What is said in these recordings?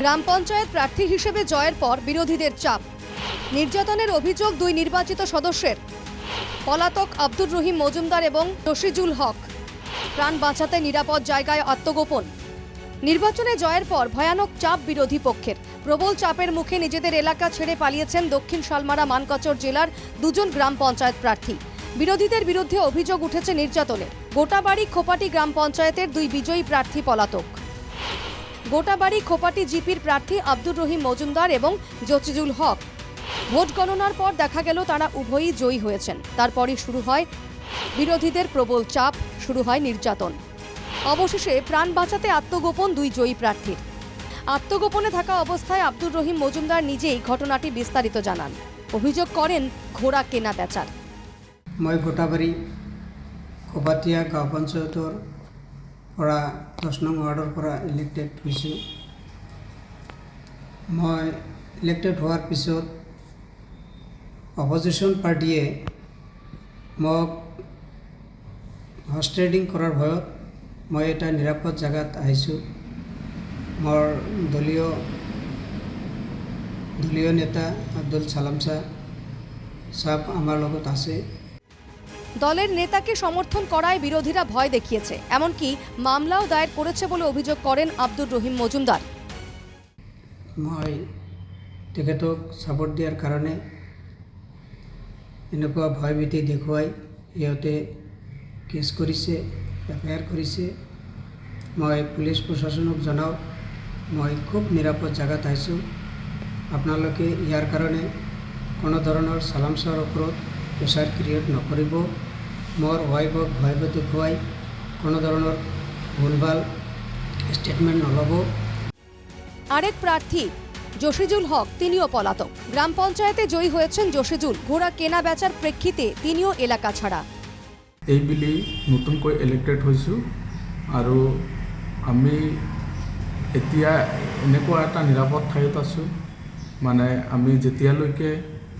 গ্রাম পঞ্চায়েত প্রার্থী হিসেবে জয়ের পর বিরোধীদের চাপ। নির্যাতনের অভিযোগ দুই নির্বাচিত সদস্যের। পলাতক আব্দুর রহিম মজুমদার এবং রশিজুল হক। প্রাণ বাঁচাতে নিরাপদ জায়গায় আত্মগোপন। নির্বাচনে জয়ের পর ভয়ানক চাপ বিরোধী পক্ষের। প্রবল চাপের মুখে নিজেদের এলাকা ছেড়ে পালিয়েছেন দক্ষিণ শালমারা মানকচর জেলার দুজন গ্রাম পঞ্চায়েত প্রার্থী। বিরোধীদের বিরুদ্ধে অভিযোগ উঠেছে নির্যাতনের। গোটাবাড়ি খোপাটি গ্রাম পঞ্চায়েতের দুই বিজয়ী প্রার্থী পলাতক। গোটাবাড়ি খোপাটি জিপির প্রার্থী আব্দুর রহিম মজুমদার এবং জচিজুল হক। ভোট গণনার পর দেখা গেল তারা উভয়ই জয়ী হয়েছেন। তারপরই শুরু হয় বিরোধীদের প্রবল চাপ, শুরু হয় নির্যাতন। অবশেষে প্রাণ বাঁচাতে আত্মগোপন দুই জয়ী প্রার্থীর। আত্মগোপনে থাকা অবস্থায় আব্দুর রহিম মজুমদার নিজেই ঘটনাটি বিস্তারিত জানান। অভিযোগ করেন, ঘোড়া কেনা বেচার। মই গোটাবাৰী খোপাটীয়া গাঁও পঞ্চায়তৰ পৰা দহ নং ৱাৰ্ডৰ পৰা ইলেক্টেড হৈছোঁ। মই ইলেক্টেড হোৱাৰ পিছত অপজিশ্যন পাৰ্টীয়ে মোক হৰ্চ ট্ৰেডিং কৰাৰ ভয়ত মই এটা নিৰাপদ জেগাত আহিছোঁ। মোৰ দলীয় দলীয় নেতা আব্দুল চালাম শ্বাহ চাপ আমাৰ লগত আছে। দলের নেতাকে সমর্থন করায় বিরোধীরা ভয় দেখিয়েছে। এমনকি মামলাও দায়ের করেছে বলে অভিযোগ করেন আব্দুর রহিম মজুমদার। মই তেখেতক ছাপোৰ্ট দিয়াৰ কাৰণে এনেকুৱা ভয়ভীতি দেখুৱাই সিহঁতে কেছ কৰিছে এফ আই আৰ কৰিছে। মই পুলিচ প্ৰশাসনক জনাওঁ, মই খুব নিৰাপদ জেগাত আহিছোঁ। আপোনালোকে ইয়াৰ কাৰণে কোনো ধৰণৰ চালামচাৰ ওপৰত প্ৰেছাৰ ক্ৰিয়েট নকৰিব। মোৰ ৱাইফক ভয়ভীতি দেখুৱাই কোনো ধৰণৰ ভুলভাল ষ্টেটমেণ্ট নল'ব। আরেক প্রার্থী জসিজুল হক তিনিও পলাতক। গ্রাম পঞ্চায়েতে জয়ী হয়েছেন জসিজুল। ঘোড়া কেনা বেচার প্রেক্ষিতে তিনিও এলাকা ছাড়া। এইবেলি নতুনকৈ ইলেক্টেড হৈছোঁ আৰু আমি এতিয়া এনেকুৱা এটা নিৰাপদ ঠাইত আছোঁ। মানে আমি যেতিয়ালৈকে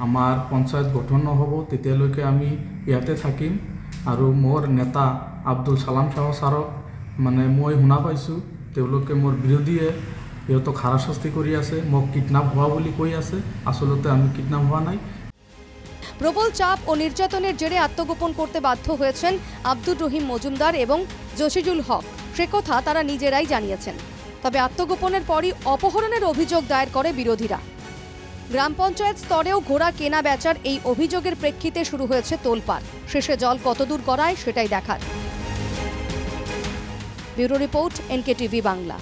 আমাৰ পঞ্চায়ত গঠন নহ'ব, তেতিয়ালৈকে আমি ইয়াতে থাকিম। আৰু মোৰ নেতা আব্দুল চালাম শ্বাহ ছাৰক মানে মই শুনা পাইছোঁ, তেওঁলোকে মোৰ বিৰোধীয়ে সিহঁতক হাৰাশাস্তি কৰি আছে, মোক কিডনাপ হোৱা বুলি কৈ আছে। আচলতে আমি কিডনাপ হোৱা নাই। প্রবল চাপ ও নির্যাতনের জেরে আত্মগোপন করতে বাধ্য হয়েছেন আব্দুর রহিম মজুমদার এবং জসিজুল হক। সে কথা তারা নিজেরাই জানিয়েছেন। তবে আত্মগোপনের পরই অপহরণের অভিযোগ দায়ের করে বিরোধীরা। গ্রাম পঞ্চায়েত স্তরেও ঘোড়া কেনা বেচার এই অভিযোগের প্রেক্ষিতে শুরু হয়েছে তোলপাড়। শেষে জল কতদূর গড়ায় সেটাই দেখার। Bureau report NK TV Bangla.